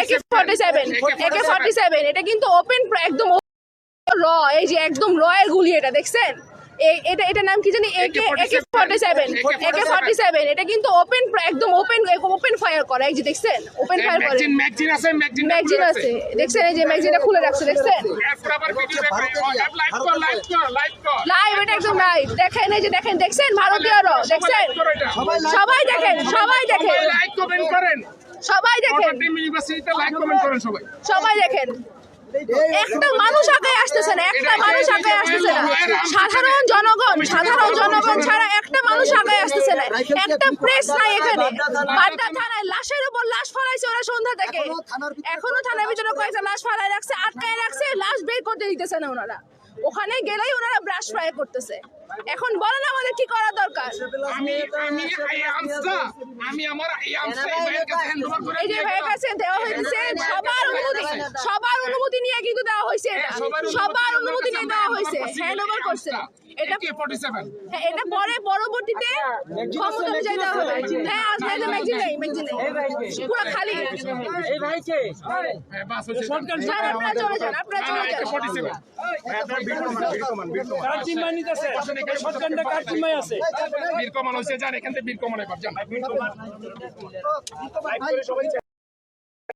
AK forty seven AK forty seven এটা কিন্তু open একদম র এই যে একদম র এর গুলি এটা দেখছেন? এটা এটার নাম কি জানি? AK AK forty seven AK forty seven এটা কিন্তু ওপেন একদম ওপেন ওপেন ফায়ার করা এই যে দেখছেন? ওপেন ফায়ার করে। ম্যাগজিন আছে ম্যাগজিন আছে। দেখছেন এই যে ম্যাগজিনটা খুলে রাখছে দেখছেন? এরপর আবার ভিডিও লাইভ লাইভ এটা একদম লাইভ দেখেন এই যে দেখেন দেখছেন? ভারতীয়রা দেখছেন? সবাই দেখেন সবাই দেখেন। লাইক কমেন্ট করেন। সবাই দেখেন। লাইক কমেন্ট করেন সবাই। সবাই দেখেন। একটা মানুষ আগে আসতেছে না একটা মানুষ আগে আসতেছে না। সাধারণ জনগণ সাধারণ জনগণ ছাড়া একটা মানুষ আগে আসতেছে না। একটা প্রেস নাই এখানে। বাড্ডা থানায় লাশের উপর লাশ ফলাইছে ওরা সন্ধ্যা থেকে। এখনও থানার ভিতরে কয়েকটা লাশ ফলাই রাখছে আটকায় রাখছে লাশ বের করতে দিতেছে না ওনারা। ওখানে গেলেই ওনারা ব্রাশ ফ্রাই করতেছে। এখন বলেন আমাদের কি আমি আমি এই আমসা আমি আমার এই আমসা এই ভাইয়ের কাছে হ্যান্ড করে এই যে ভাইয়ের কাছে দেওয়া হয়েছে সবার অনুমতি সবার অনুমতি নিয়ে কিন্তু দেওয়া হয়েছে। এটা সবার অনুমতি নিয়ে দেওয়া হয়েছে হ্যান্ড ওভার করছে এটা একে 47 হ্যাঁ, এটা পরে পরবর্তীতে ক্ষমতা অনুযায়ী দেওয়া হবে। হ্যাঁ আজ নাই ম্যাগজিন নেই ম্যাগজিন নেই পুরো খালি। এই হ্যাঁ বাস হচ্ছে যান আপনারা চলে যান আপনারা চলে যান। 47 কার জিম্মায় নিতেছে? কার জিম্মায় আছে? বীর কমান হচ্ছে যান এখান থেকে বীর কমান এবার যান।